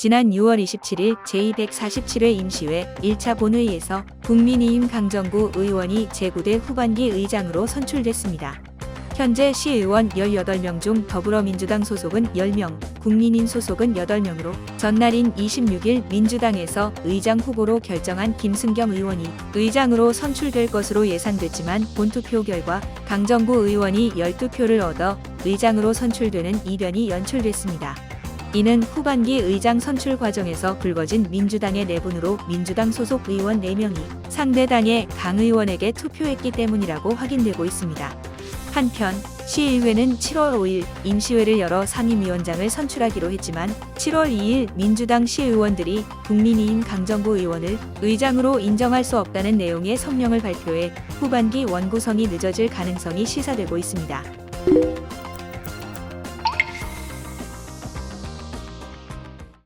지난 6월 27일 제247회 임시회 1차 본회의에서 국민의힘 강정구 의원이 제9대 후반기 의장으로 선출됐습니다. 현재 시의원 18명 중 더불어민주당 소속은 10명, 국민인 소속은 8명으로 전날인 26일 민주당에서 의장 후보로 결정한 김승겸 의원이 의장으로 선출될 것으로 예상됐지만 본투표 결과 강정구 의원이 12표를 얻어 의장으로 선출되는 이변이 연출됐습니다. 이는 후반기 의장 선출 과정에서 불거진 민주당의 내분으로 민주당 소속 의원 4명이 상대 당의 강 의원에게 투표했기 때문이라고 확인되고 있습니다. 한편 시의회는 7월 5일 임시회를 열어 상임위원장을 선출하기로 했지만 7월 2일 민주당 시의원들이 국민의힘 강정구 의원을 의장으로 인정할 수 없다는 내용의 성명을 발표해 후반기 원구성이 늦어질 가능성이 시사되고 있습니다.